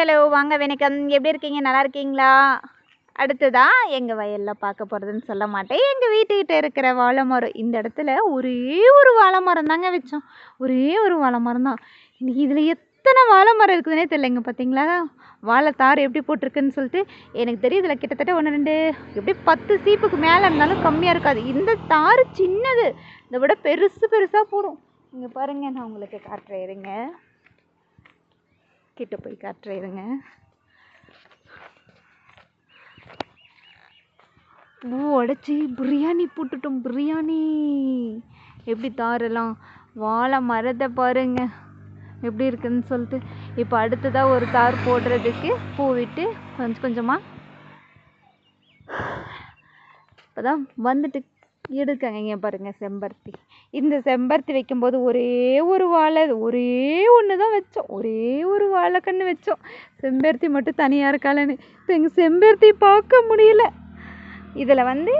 Hello வாங்க வணக்கம். எப்படி இருக்கீங்க? நல்லா இருக்கீங்களா? அடுத்ததா எங்கள் வயலில் பார்க்க போகிறதுன்னு சொல்ல மாட்டேன். எங்கள் வீட்டுக்கிட்ட இருக்கிற வாழை மரம். இந்த இடத்துல ஒரே ஒரு வாழை மரம் தாங்க வச்சோம். ஒரே ஒரு வாழை மரம் தான். இதில் எத்தனை வாழை மரம் இருக்குதுன்னே தெரியலைங்க பார்த்தீங்களா வாழை தார் எப்படி போட்டிருக்குன்னு சொல்லிட்டு எனக்கு தெரியும். இதில் கிட்டத்தட்ட ஒன்று ரெண்டு எப்படி பத்து சீப்புக்கு மேலே இருந்தாலும் கம்மியாக இருக்காது. இந்த தார் சின்னது. இதை விட பெருசு பெருசாக போடும். இங்கே பாருங்கள் நான் உங்களுக்கு காட்டுறேன். இருங்க. கிட்ட போய் காட்டுறேன் இருங்க பூ உடச்சி பிரியாணி போட்டுட்டோம் பிரியாணி. எப்படி தாரெல்லாம்? வாழை மரத்தை பாருங்க. எப்படி இருக்குன்னு சொல்லிட்டு இப்போ அடுத்ததாக ஒரு தார் போடுறதுக்கு பூ விட்டு கொஞ்சம் கொஞ்சமாக இப்போதான் வந்துட்டு எடுக்கங்க இங்கே பாருங்கள் செம்பருத்தி. இந்த செம்பருத்தி வைக்கும்போது ஒரே ஒரு வாழை ஒரே ஒன்று தான் வச்சோம். ஒரே ஒரு வாழை கன்று வச்சோம். செம்பருத்தி மட்டும் தனியாக இருக்காளன்னு. இப்போ எங்கள் செம்பருத்தி பார்க்க முடியல. இதில் வந்து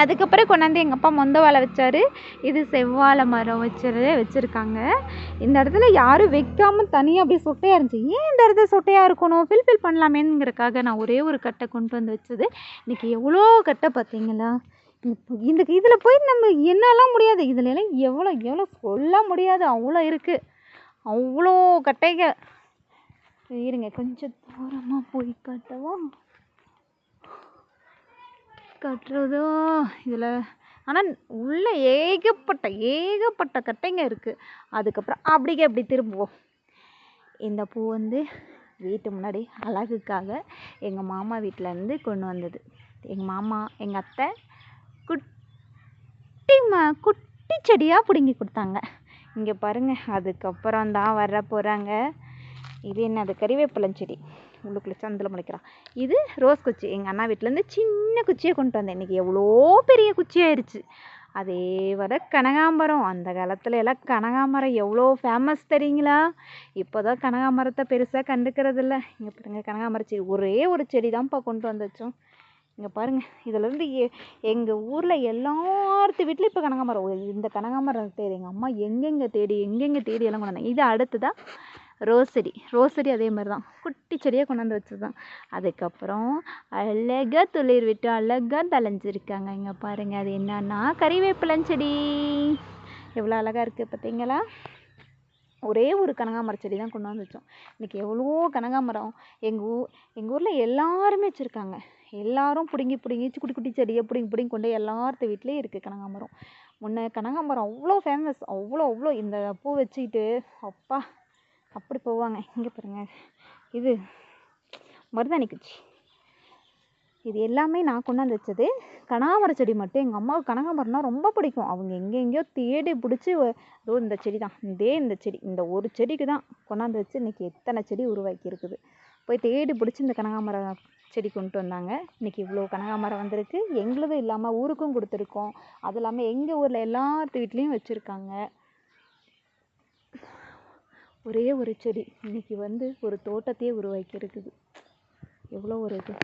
அதுக்கப்புறம் கொண்டாந்து எங்கள் அப்பா மொந்த வாழை வச்சார். இது செவ்வாழை மரம் வச்சுருதே வச்சுருக்காங்க. இந்த இடத்துல யாரும் வைக்காமல் தனியாக அப்படியே சொட்டையாக இருந்துச்சு. ஏன் இந்த இடத்துல சொட்டையாக இருக்கணும்? ஃபில்ஃபில் பண்ணலாமேங்கிறக்காக நான் ஒரே ஒரு கட்டை கொண்டு வந்து வச்சது. இன்றைக்கி எவ்வளோ கட்டை பார்த்தீங்களா? இந்த இதில் போய் நம்ம என்னெல்லாம் முடியாது. இதுல எல்லாம் எவ்வளோ எவ்வளோ சொல்ல முடியாது. அவ்வளோ இருக்குது அவ்வளோ கட்டைகள். இருங்க. கொஞ்சம் தூரமாக போய் காட்டவா? கட்டுறதோ? இதில். ஆனால் உள்ள ஏகப்பட்ட ஏகப்பட்ட கட்டைங்க இருக்குது அதுக்கப்புறம் அப்படிக்கே அப்படி திரும்புவோம். இந்த பூ வந்து வீட்டு முன்னாடி அழகுக்காக எங்கள் மாமா வீட்டிலேருந்து கொண்டு வந்தது. எங்கள் மாமா எங்கள் அத்தை குட்டி செடியாக பிடுங்கி கொடுத்தாங்க. இங்கே பாருங்கள் அதுக்கப்புறம் தான் வர போகிறாங்க இது என்னது? கறிவேப்பிலை செடி. உள்ளுக்குள்ளே சந்தில் முளைக்கிறான் இது ரோஸ் குச்சி. எங்கள் அண்ணா வீட்டிலேருந்து சின்ன குச்சியை கொண்டு வந்தேன். இன்றைக்கி எவ்வளோ பெரிய குச்சியாயிருச்சு. அதே வர கனகாம்பரம். அந்த காலத்தில் எல்லாம் கனகாம்பரம் எவ்வளோ ஃபேமஸ் தெரியுங்களா? இப்போ தான் கனகாம்பரத்தை பெருசாக கண்டுக்கிறதில்ல. இங்கே பாருங்க கனகாம்பரம் செடி. ஒரே ஒரு செடி தான்ப்பா கொண்டு வந்துச்சோம். இங்கே பாருங்கள் இதிலேருந்து எ எங்கள் ஊரில் எல்லாத்து வீட்லேயும் இப்போ கனகாமரம் இந்த கனகாம்பரம் தேடி எங்கள் அம்மா எங்கெங்கே தேடி எங்கெங்கே தேடி எல்லாம் கொண்டு இது அடுத்து ரோஸ் செடி ரோஸ் செடி அதே மாதிரி தான் குட்டி செடியாக கொண்டாந்து வச்சது தான் அதுக்கப்புறம் அழகாக துளிர் விட்டு அழகாக தலைஞ்சிருக்காங்க இங்கே பாருங்கள் அது என்னன்னா கறிவேப்பிலன் செடி. எவ்வளோ அழகாக இருக்குது பார்த்தீங்களா ஒரே ஒரு கனகாம்பரம் செடி தான் கொண்டு வந்து வச்சோம். இன்றைக்கி எவ்வளோ கனகாமரம் எங்கள் ஊர் எங்கள் ஊரில் எல்லாருமே வச்சுருக்காங்க. எல்லாரும் பிடுங்கி பிடுங்கி குட்டி குட்டி செடியை பிடுங்கி பிடுங்கி கொண்டு எல்லார்த்து வீட்லேயும் இருக்குது கனகாமரம் முன்ன கனகாமரம் அவ்வளோ ஃபேமஸ் அவ்வளோ அவ்வளோ. இந்த பூ வச்சுக்கிட்டு அப்பா அப்படி போவாங்க. இங்கே பாருங்க. இது மருதாணி குச்சி. இது எல்லாமே நான் கொண்டாந்து வச்சது கனகாமர செடி மட்டும். எங்கள் அம்மாவுக்கு கனகாமரம்னா ரொம்ப பிடிக்கும். அவங்க எங்கெங்கேயோ தேடி பிடிச்சி இதோ இந்த செடி தான் இதே இந்த செடி. இந்த ஒரு செடிக்கு தான் கொண்டாந்து வச்சு இன்றைக்கி எத்தனை செடி உருவாக்கி இருக்குது போய் தேடி பிடிச்சி இந்த கனகாமரம் செடி கொண்டு வந்தாங்க. இன்றைக்கி இவ்வளோ கனகாமரம் வந்திருக்கு. எங்களுதும் இல்லாமல் ஊருக்கும் கொடுத்துருக்கோம். அது இல்லாமல் எங்கள் ஊரில் எல்லாத்து வீட்லேயும் வச்சுருக்காங்க. ஒரே ஒரு செடி. இன்றைக்கி வந்து ஒரு தோட்டத்தையே உருவாக்கி இருக்குது எவ்வளோ ஒரு இது.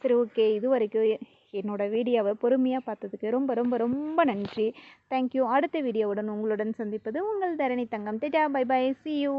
சரி ஓகே. இது வரைக்கும் என்னோடய வீடியோவை பொறுமையாக பார்த்ததுக்கு ரொம்ப ரொம்ப ரொம்ப நன்றி. தேங்க்யூ அடுத்த வீடியோவுடன் உங்களுடன் சந்திப்பது உங்கள் Dharani Thangam. Data bye bye see you